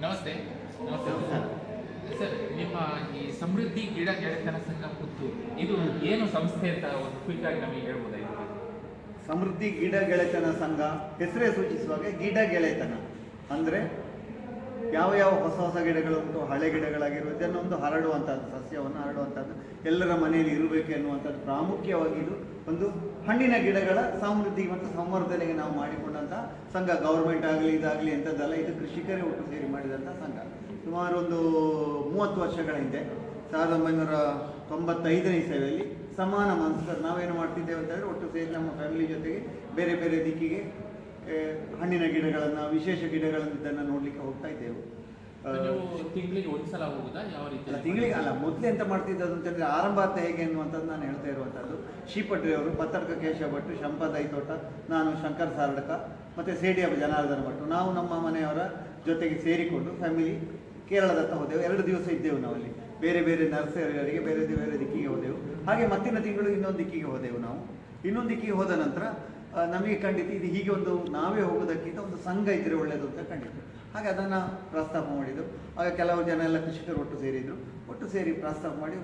ನಮಸ್ತೆ. ನಮಸ್ತೆ. ಸರ್ ನಿಮ್ಮ ಈ ಸಮೃದ್ಧಿ ಗಿಡ ಗೆಳೆತನ ಸಂಘ ಪುತ್ತೂರು ಇದು ಏನು ಸಂಸ್ಥೆ ಅಂತ ಒಂದು ಕ್ವಿಕ್ ಆಗಿ ನಮಗೆ ಹೇಳ್ಬೋದಾಯ್ತು ಸಮೃದ್ಧಿ ಗಿಡ ಗೆಳೆತನ ಸಂಘ ಹೆಸರೇ ಸೂಚಿಸುವಾಗ ಗಿಡ ಗೆಳೆತನ ಅಂದರೆ ಯಾವ ಯಾವ ಹೊಸ ಹೊಸ ಗಿಡಗಳು ಉಂಟು, ಹಳೆ ಗಿಡಗಳಾಗಿರುವ ಇದನ್ನೊಂದು ಹರಡುವಂಥದ್ದು, ಸಸ್ಯವನ್ನು ಹರಡುವಂಥದ್ದು, ಎಲ್ಲರ ಮನೆಯಲ್ಲಿ ಇರಬೇಕು ಎನ್ನುವಂಥದ್ದು ಪ್ರಾಮುಖ್ಯವಾಗಿ ಇದು ಒಂದು ಹಣ್ಣಿನ ಗಿಡಗಳ ಸಮೃದ್ಧಿ ಮತ್ತು ಸಂವರ್ಧನೆಗೆ ನಾವು ಮಾಡಿಕೊಂಡಂಥ ಸಂಘ. ಗೌರ್ಮೆಂಟ್ ಆಗಲಿ, ಇದಾಗಲಿ ಎಂಥದ್ದಲ್ಲ, ಇದು ಕೃಷಿಕರೇ ಒಟ್ಟು ಸೇರಿ ಮಾಡಿದಂಥ ಸಂಘ. ಸುಮಾರು ಒಂದು ಮೂವತ್ತು ವರ್ಷಗಳ ಹಿಂದೆ, ಸಾವಿರದ ಒಂಬೈನೂರ ತೊಂಬತ್ತೈದನೇ ಇಸವಿಯಲ್ಲಿ ಸಮಾನ ಮನಸ್ಸು, ನಾವೇನು ಮಾಡ್ತಿದ್ದೇವೆ ಅಂತ ಹೇಳಿದ್ರೆ ಒಟ್ಟು ಸೇರಿ ನಮ್ಮ ಫ್ಯಾಮಿಲಿ ಜೊತೆಗೆ ಬೇರೆ ಬೇರೆ ದಿಕ್ಕಿಗೆ ಹಣ್ಣಿನ ಗಿಡಗಳನ್ನು ವಿಶೇಷ ಗಿಡಗಳನ್ನು ಇದನ್ನು ನೋಡಲಿಕ್ಕೆ ಹೋಗ್ತಾ ಇದ್ದೆವು. ತಿಂಗಳಿಗೆ ಒಂದ್ಸಲ ಹೋಗುದಾ? ಯಾವ ರೀತಿ ತಿಂಗಳಿಗೆ ಅಲ್ಲ ಮೊದಲು ಎಂತ ಮಾಡ್ತಿದ್ದದ್ದು ಅಂತ ಹೇಳಿದ್ರೆ ಆರಂಭ ಅಂತ ಹೇಗೆ ಅನ್ನುವಂಥದ್ದು ನಾನು ಹೇಳ್ತಾ ಇರುವಂಥದ್ದು. ಶ್ರೀಪಟ್ರಿ ಅವರು ಪತ್ತರ್ಕ ಕೇಶವ ಭಟ್ ಶಂಪ ತೋಟ ನಾನು ಶಂಕರ್ ಸಾರಡ್ಕ ಮತ್ತು ಸೇಡಿಯ ಜನಾರ್ದನ ಭಟ್ಟು ನಾವು ನಮ್ಮ ಮನೆಯವರ ಜೊತೆಗೆ ಸೇರಿಕೊಂಡು ಫ್ಯಾಮಿಲಿ ಕೇರಳದತ್ತ ಹೋದೆವು. ಎರಡು ದಿವಸ ಇದ್ದೆವು ನಾವಲ್ಲಿ. ಬೇರೆ ಬೇರೆ ನರ್ಸರಿಗಳಿಗೆ ಬೇರೆ ಬೇರೆ ದಿಕ್ಕಿಗೆ ಹೋದೆವು. ಹಾಗೆ ಮತ್ತಿನ ತಿಂಗಳು ಇನ್ನೊಂದು ದಿಕ್ಕಿಗೆ ಹೋದೆವು ನಾವು. ಇನ್ನೊಂದು ದಿಕ್ಕಿಗೆ ಹೋದ ನಂತರ ನಮಗೆ ಖಂಡಿತ ಇದು ಹೀಗೆ ಒಂದು ನಾವೇ ಹೋಗೋದಕ್ಕಿಂತ ಒಂದು ಸಂಘ ಇದ್ರೆ ಒಳ್ಳೆಯದು ಅಂತ ಖಂಡಿತ. ಹಾಗೆ ಅದನ್ನು ಪ್ರಸ್ತಾಪ ಮಾಡಿದರು. ಆಗ ಕೆಲವು ಜನ ಎಲ್ಲ ಕೃಷಿಕರು ಒಟ್ಟು ಸೇರಿದ್ರು. ಒಟ್ಟು ಸೇರಿ ಪ್ರಸ್ತಾಪ ಮಾಡಿ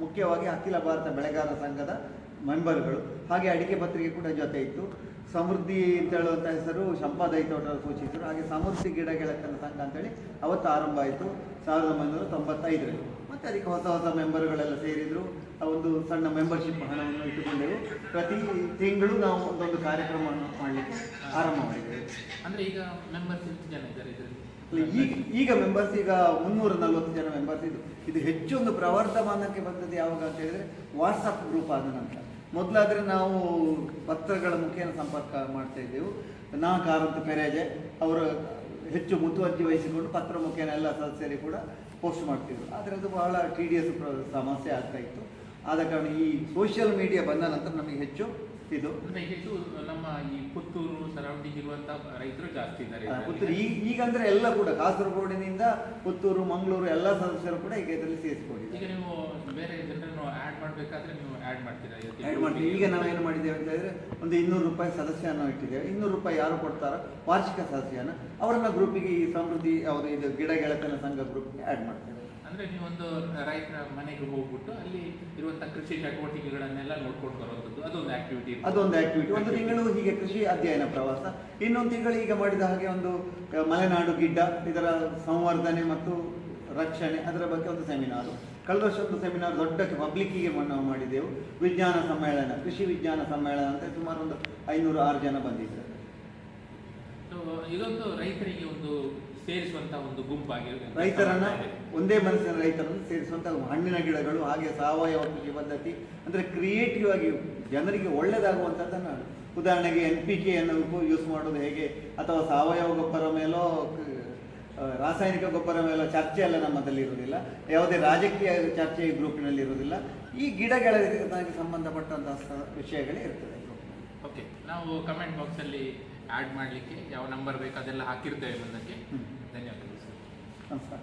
ಮುಖ್ಯವಾಗಿ ಅಖಿಲ ಭಾರತ ಬೆಳೆಗಾರ ಸಂಘದ ಮೆಂಬರ್ಗಳು. ಹಾಗೆ ಅಡಿಕೆ ಪತ್ರಿಕೆ ಕೂಡ ಜೊತೆ ಇತ್ತು. ಸಮೃದ್ಧಿ ಅಂತ ಹೇಳುವಂಥ ಹೆಸರು ಸಂಪಾದೈತೋಟ ಸೂಚಿಸಿದ್ರು. ಹಾಗೆ ಸಮೃದ್ಧಿ ಗಿಡ ಗೆಳಕನ ಸಂಘ ಅಂತೇಳಿ ಅವತ್ತು ಆರಂಭ ಆಯಿತು. ಸಾವಿರದ ಒಂಬೈನೂರ ತೊಂಬತ್ತೈದರಲ್ಲಿ. ಮತ್ತು ಅದಕ್ಕೆ ಹೊಸ ಹೊಸ ಮೆಂಬರ್ಗಳೆಲ್ಲ ಸೇರಿದರು. ಆ ಒಂದು ಸಣ್ಣ ಮೆಂಬರ್ಶಿಪ್ ಹಣವನ್ನು ಇಟ್ಟುಕೊಂಡೆವು. ಪ್ರತಿ ತಿಂಗಳು ನಾವು ಒಂದೊಂದು ಕಾರ್ಯಕ್ರಮವನ್ನು ಮಾಡಲಿಕ್ಕೆ ಆರಂಭ ಮಾಡಿದ್ದೇವೆ ಅಂದ್ರೆ ಈಗ ಮೆಂಬರ್ಸ್ ಎಷ್ಟು ಜನ ಇದ್ದಾರೆ ಇದರಲ್ಲಿ? ಈಗ ಈಗ ಮೆಂಬರ್ಸ್ ಈಗ ಮುನ್ನೂರ ನಲವತ್ತು ಜನ ಮೆಂಬರ್ಸ್ ಇದು ಇದು ಹೆಚ್ಚು ಒಂದು ಪ್ರವರ್ಧಮಾನಕ್ಕೆ ಬಂದದ್ದು ಯಾವಾಗ ಅಂತ ಹೇಳಿದ್ರೆ ವಾಟ್ಸಪ್ ಗ್ರೂಪ್ ಆದ ನಂತರ. ಮೊದಲಾದರೆ ನಾವು ಪತ್ರಗಳ ಮುಖೇನ ಸಂಪರ್ಕ ಮಾಡ್ತಾ ಇದ್ದೆವು. ನಾ ಕಾರಂತ ಪೆರೇಜೆ ಅವರು ಹೆಚ್ಚು ಮುತುವರ್ಜಿ ವಹಿಸಿಕೊಂಡು ಪತ್ರ ಮುಖೇನ ಎಲ್ಲ ಸದಸ್ಯರಿಗೆ ಕೂಡ ಪೋಸ್ಟ್ ಮಾಡ್ತಿದ್ರು. ಆದರೆ ಅದು ಬಹಳ ಟಿ ಡಿ ಎಸ್ ಸಮಸ್ಯೆ ಆಗ್ತಾ ಇತ್ತು. ಆದ ಕಾರಣ ಈ ಸೋಷಿಯಲ್ ಮೀಡಿಯಾ ಬಂದ ನಂತರ ನಮಗೆ ಹೆಚ್ಚು ಇದು ಅಂದ್ರೆ ಹೆಚ್ಚು ನಮ್ಮ ಈ ಪುತ್ತೂರು ಸರೌಂಡಿಂಗ್ ಇರುವಂತ ರೈತರು ಜಾಸ್ತಿ ಇದ್ದಾರೆ. ಪುತ್ತೂರು ಈಗ ಈಗಂದ್ರೆ ಎಲ್ಲ ಕೂಡ ಕಾಸರಗೋಡಿನಿಂದ ಪುತ್ತೂರು ಮಂಗಳೂರು ಎಲ್ಲ ಸದಸ್ಯರು ಕೂಡ ಈಗ ಇದರಲ್ಲಿ ಈಗ ನೀವು ಬೇರೆ ಜನರನ್ನು ಆಡ್ ಮಾಡಬೇಕಾದ್ರೆ ನೀವು ಆಡ್ ಮಾಡ್ತೀರಾ? ಆ್ಯಡ್ ಮಾಡ್ತೀವಿ. ಈಗ ನಾವೇನು ಮಾಡಿದ್ದೇವೆ ಅಂತ ಹೇಳಿದ್ರೆ ಒಂದು ಇನ್ನೂರು ರೂಪಾಯಿ ಸದಸ್ಯನ ಇಟ್ಟಿದ್ದೇವೆ. ಇನ್ನೂರು ರೂಪಾಯಿ ಯಾರು ಕೊಡ್ತಾರೋ ವಾರ್ಷಿಕ ಸದಸ್ಯನ ಅವರನ್ನ ಗ್ರೂಪಿಗೆ ಈ ಸಮೃದ್ಧಿ ಅವರು ಇದು ಗಿಡ ಗೆಳತನ ಸಂಘ ಗ್ರೂಪ್ಗೆ ಆ್ಯಡ್ ಮಾಡ್ತೇವೆ. ಅಂದ್ರೆ ನೀವೊಂದು ರೈತರ ಮನೆಗೆ ಹೋಗ್ಬಿಟ್ಟು ಅಲ್ಲಿ ಇರುವಂತಹ ಕೃಷಿ ಚಟುವಟಿಕೆಗಳನ್ನೆಲ್ಲ ನೋಡ್ಕೊಂಡು ಬರುವಂತದ್ದು ಅದೊಂದು ಆಕ್ಟಿವಿಟಿ ಅದೊಂದು ಆಕ್ಟಿವಿಟಿ ಒಂದು ತಿಂಗಳು ಹೀಗೆ ಕೃಷಿ ಅಧ್ಯಯನ ಪ್ರವಾಸ. ಇನ್ನೊಂದು ತಿಂಗಳು ಈಗ ಮಾಡಿದ ಹಾಗೆ ಒಂದು ಮಲೆನಾಡು ಗಿಡ್ಡ, ಇದರ ಸಂವರ್ಧನೆ ಮತ್ತು ರಕ್ಷಣೆ, ಅದರ ಬಗ್ಗೆ ಒಂದು ಸೆಮಿನಾರು ಕಳೆದ ವರ್ಷ ಒಂದು ಸೆಮಿನಾರ್ ದೊಡ್ಡ ಪಬ್ಲಿಕ್ಕಿಗೆ ನಾವು ಮಾಡಿದೆವು ವಿಜ್ಞಾನ ಸಮ್ಮೇಳನ, ಕೃಷಿ ವಿಜ್ಞಾನ ಸಮ್ಮೇಳನ ಅಂತ ಸುಮಾರು ಒಂದು ಐನೂರು ಆರು ಜನ ಬಂದಿದ್ದಾರೆ ಇದೊಂದು ರೈತರಿಗೆ ಒಂದು ಸೇರಿಸುವಂತ ಒಂದು ಗುಂಪಾಗಿರುತ್ತೆ ರೈತರನ್ನ ಒಂದೇ ಮನಸ್ಸಿನ ರೈತರನ್ನು ಸೇರಿಸುವಂಥ ಹಣ್ಣಿನ ಗಿಡಗಳು ಹಾಗೆ ಸಾವಯವ ಕೃಷಿ ಪದ್ಧತಿ ಅಂದ್ರೆ ಕ್ರಿಯೇಟಿವ್ ಆಗಿ ಜನರಿಗೆ ಒಳ್ಳೆಯದಾಗುವಂಥದ್ದನ್ನು ಉದಾಹರಣೆಗೆ ಎನ್ ಪಿ ಕೆ ಅನ್ನು ಯೂಸ್ ಮಾಡೋದು ಹೇಗೆ? ಅಥವಾ ಸಾವಯವ ಗೊಬ್ಬರ ಮೇಲೋ ರಾಸಾಯನಿಕ ಗೊಬ್ಬರ ಮೇಲೋ ಚರ್ಚೆ ಎಲ್ಲ ನಮ್ಮದಲ್ಲಿ ಇರುವುದಿಲ್ಲ. ಯಾವುದೇ ರಾಜಕೀಯ ಚರ್ಚೆ ಈ ಗ್ರೂಪಿನಲ್ಲಿ ಇರುವುದಿಲ್ಲ. ಈ ಗಿಡಗಳಿಗೆ ಸಂಬಂಧಪಟ್ಟಂತಹ ವಿಷಯಗಳೇ ಇರ್ತದೆ. ಓಕೆ ನಾವು ಕಮೆಂಟ್ ಬಾಕ್ಸ್ ಅಲ್ಲಿ ಮಾಡಲಿಕ್ಕೆ ಯಾವ ನಂಬರ್ ಬೇಕು ಅದೆಲ್ಲ ಹಾಕಿರ್ತೇವೆ ಮುಂದಕ್ಕೆ. ಧನ್ಯವಾದಗಳು ಸರ್ ನಮಸ್ಕಾರ